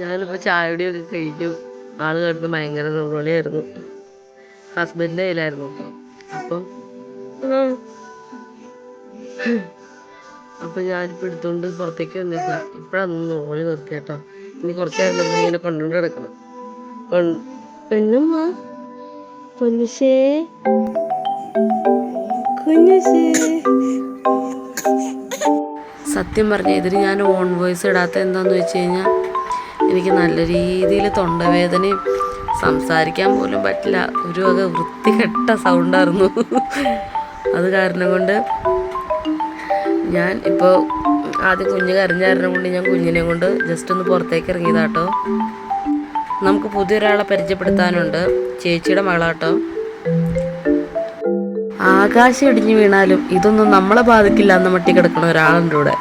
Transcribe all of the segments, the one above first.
ഞാനിപ്പോൾ ചായയുടെയൊക്കെ കഴിഞ്ഞു ആൾ കിടന്ന് ഭയങ്കര നിർവളിയായിരുന്നു ഹസ്ബൻഡിന്റെ കയ്യിലായിരുന്നു. അപ്പം അപ്പം ഞാനിപ്പോൾ എടുത്തുകൊണ്ട് പുറത്തേക്ക് വന്നില്ല ഇപ്പോഴാണ് നോളി നിർത്തി കേട്ടോ. ഇനി കുറച്ച് നേരം ഇങ്ങനെ കൊണ്ടുകൊണ്ട് കിടക്കണം. സത്യം പറഞ്ഞ ഇതിന് ഞാൻ ഓൺ വോയിസ് ഇടാത്ത എന്താന്ന് വെച്ച് കഴിഞ്ഞാൽ എനിക്ക് നല്ല രീതിയിൽ തൊണ്ടവേദനയും സംസാരിക്കാൻ പോലും പറ്റില്ല. ഒരു വക വൃത്തികെട്ട സൗണ്ടായിരുന്നു അത് കാരണം കൊണ്ട് ഞാൻ ഇപ്പോൾ ആദ്യം കുഞ്ഞ് കരഞ്ഞ കാരണം കൊണ്ട് ഞാൻ കുഞ്ഞിനെ കൊണ്ട് ജസ്റ്റ് ഒന്ന് പുറത്തേക്ക് ഇറങ്ങിയതാട്ടോ. നമുക്ക് പുതിയൊരാളെ പരിചയപ്പെടുത്താനുണ്ട്. ചേച്ചിയുടെ മകളാട്ടോ. ആകാശം ഇടിഞ്ഞു വീണാലും ഇതൊന്നും നമ്മളെ ബാധിക്കില്ല എന്ന് മട്ടി കിടക്കണ ഒരാളുണ്ട് ഇവിടെ.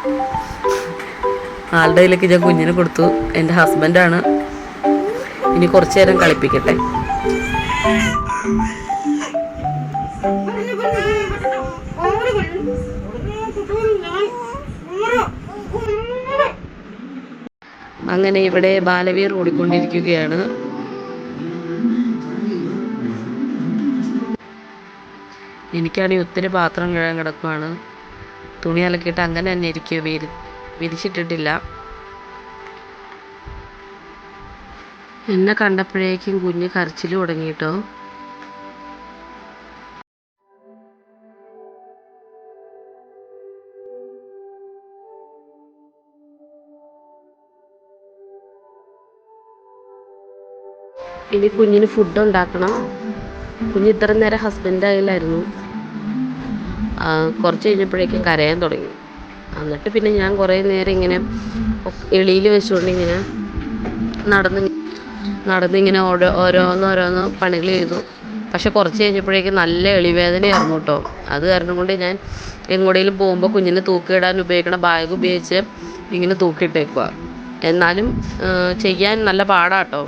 ആളുടെ കയ്യിലേക്ക് ഞാൻ കുഞ്ഞിനെ കൊടുത്തു. എന്റെ ഹസ്ബൻഡാണ് ഇനി കുറച്ചു നേരം കളിപ്പിക്കട്ടെ. അങ്ങനെ ഇവിടെ ബാലവീർ ഓടിക്കൊണ്ടിരിക്കുകയാണ്. എനിക്കാണെങ്കിൽ ഒത്തിരി പാത്രം കഴുകാൻ കിടക്കുവാണ്. തുണി അലക്കിയിട്ട് അങ്ങനെ തന്നെ ഇരിക്കുക വിരി വിരിച്ചിട്ടിട്ടില്ല എന്നെ കണ്ടപ്പോഴേക്കും കുഞ്ഞ് കരച്ചിൽ തുടങ്ങിയിട്ടോ? ഇനി കുഞ്ഞിന് ഫുഡ് ഉണ്ടാക്കണം. കുഞ്ഞ് ഇത്ര നേരം ഹസ്ബൻഡ് ആയില്ലായിരുന്നു. കുറച്ച് കഴിഞ്ഞപ്പോഴേക്കും കരയാൻ തുടങ്ങി. എന്നിട്ട് പിന്നെ ഞാൻ കുറേ നേരം ഇങ്ങനെ എളിയിൽ വെച്ചുകൊണ്ട് ഇങ്ങനെ നടന്ന് നടന്നിങ്ങനെ ഓരോ ഓരോന്നോരോന്ന് പണികൾ ചെയ്തു. പക്ഷെ കുറച്ച് കഴിഞ്ഞപ്പോഴേക്കും നല്ല എളിവേദനയായിരുന്നു കേട്ടോ. അത് കാരണം കൊണ്ട് ഞാൻ എങ്ങോട്ടേലും പോകുമ്പോൾ കുഞ്ഞിനെ തൂക്കിയിടാൻ ഉപയോഗിക്കണ ബാഗ് ഉപയോഗിച്ച് ഇങ്ങനെ തൂക്കിയിട്ടേക്കുക എന്നാലും ചെയ്യാൻ നല്ല പാടാട്ടോ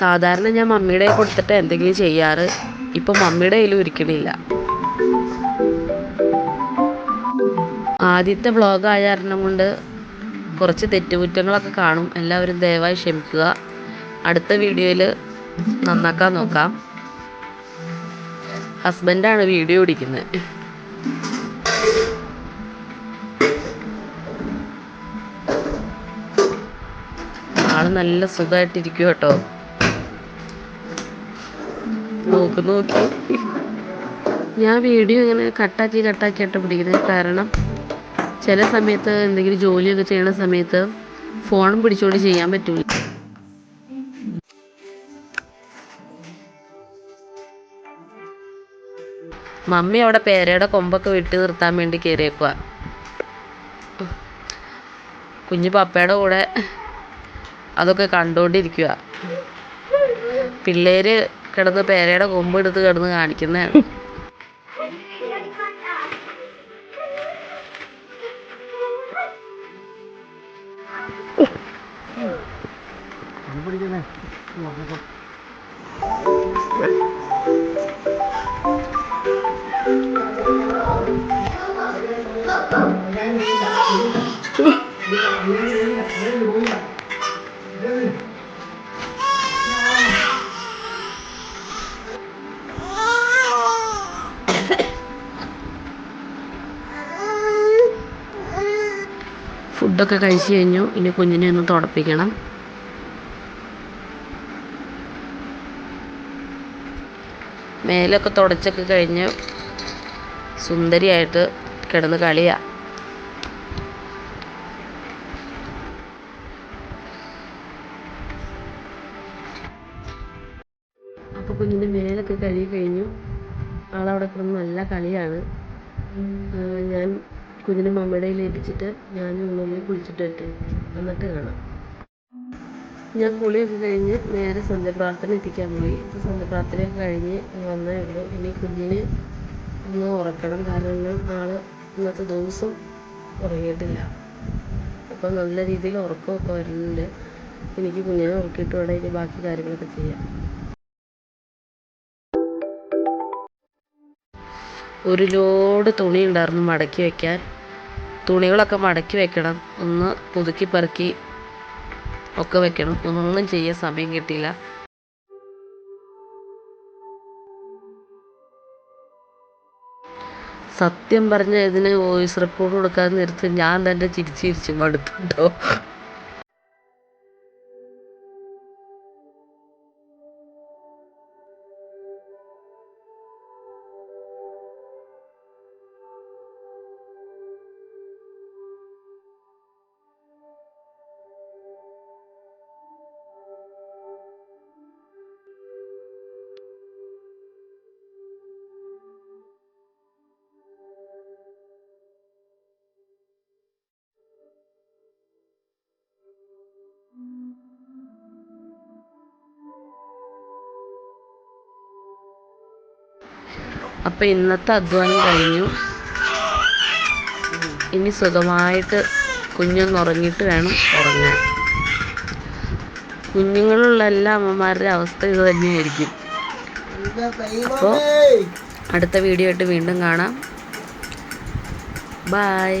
സാധാരണ ഞാൻ മമ്മിയുടെ കൊടുത്തിട്ട് എന്തെങ്കിലും ചെയ്യാറ്? ഇപ്പം മമ്മിയുടെ കയ്യിലും ഇരിക്കണില്ല. ആദ്യത്തെ വ്ളോഗ് ആയ കാരണം കൊണ്ട് കുറച്ച് തെറ്റുകുറ്റങ്ങളൊക്കെ കാണും. എല്ലാവരും ദയവായി ക്ഷമിക്കുക. അടുത്ത വീഡിയോയിൽ നന്നാക്കാൻ നോക്കാം. ഹസ്ബൻഡാണ് വീഡിയോ ഓടിക്കുന്നത് ആൾ നല്ല സുഖമായിട്ടിരിക്കും കേട്ടോ നോക്ക് നോക്കി. ഞാൻ വീഡിയോ ഇങ്ങനെ കട്ടാക്കി കട്ടാക്കിയിട്ട് പിടിക്കുന്നത്. കാരണം ചില സമയത്ത് എന്തെങ്കിലും ജോലിയൊക്കെ ചെയ്യണ സമയത്ത് ഫോൺ പിടിച്ചുകൊണ്ട് ചെയ്യാൻ പറ്റൂല. മമ്മി അവിടെ പേരയുടെ കൊമ്പൊക്കെ വെട്ടി നിർത്താൻ വേണ്ടി കയറിയേക്കുക കുഞ്ഞു പപ്പയുടെ കൂടെ അതൊക്കെ കണ്ടുകൊണ്ടിരിക്കുക പിള്ളേര് കിടന്ന് പേരയുടെ കൊമ്പ് എടുത്ത് കിടന്ന് കാണിക്കുന്നതാണ്. ഫുഡൊക്കെ കഴിച്ച് കഴിഞ്ഞു. ഇനി കുഞ്ഞിനെ ഒന്ന് തുടപ്പിക്കണം. മേലൊക്കെ തുടച്ചൊക്കെ കഴിഞ്ഞ് സുന്ദരിയായിട്ട് കിടന്ന് കളിയാ. അപ്പോൾ കുഞ്ഞിന്റെ മേലൊക്കെ കഴുകി കഴിഞ്ഞു. ആളവിടെ കിടന്ന് നല്ല കളിയാണ്. ഞാൻ കുഞ്ഞിനെ മമ്മയുടെ കയ്യിൽ ഏൽപ്പിച്ചിട്ട് ഞാൻ ഉള്ളിൽ കുളിച്ചിട്ട് വരട്ടെ. എന്നിട്ട് കാണാം. ഞാൻ കുളിയൊക്കെ കഴിഞ്ഞ് നേരെ സന്ധ്യപ്രാർത്ഥന എത്തിക്കാൻ പോയി. അപ്പോൾ സന്ധ്യപ്രാർത്ഥനയൊക്കെ കഴിഞ്ഞ് വന്നേ ഉള്ളൂ. ഇനി കുഞ്ഞിന് ഒന്ന് ഉറക്കണം. കാരണം ആൾ ഇന്നത്തെ ദിവസം ഉറങ്ങിയിട്ടില്ല. അപ്പോൾ നല്ല രീതിയിൽ ഉറക്കമൊക്കെ വരുന്നുണ്ട്. എനിക്ക് കുഞ്ഞിനെ ഉറക്കിയിട്ട് വേണം ഇനി ബാക്കി കാര്യങ്ങളൊക്കെ ചെയ്യാം ഒരു ലോഡ് തുണി ഉണ്ടായിരുന്നു മടക്കി വെക്കാൻ തുണികളൊക്കെ മടക്കി വെക്കണം. ഒന്ന് പുതുക്കി പെറുക്കി ഒക്കെ വെക്കണം. ഒന്നും ചെയ്യാൻ സമയം കിട്ടിയില്ല. സത്യം പറഞ്ഞ ഇതിന് വോയിസ് റിപ്പോർട്ട് കൊടുക്കാൻ നിർത്തി ഞാൻ തന്നെ ചിരിച്ച് ചിരിച്ച് അപ്പം ഇന്നത്തെ അധ്വാനം കഴിഞ്ഞു. ഇനി സുഖമായിട്ട് കുഞ്ഞൊന്ന് ഉറങ്ങിയിട്ട് വേണം ഉറങ്ങാൻ. കുഞ്ഞുങ്ങളുള്ള എല്ലാ അമ്മമാരുടെ അവസ്ഥ ഇത് തന്നെയായിരിക്കും. അപ്പോൾ അടുത്ത വീഡിയോ ആയിട്ട് വീണ്ടും കാണാം. ബായ്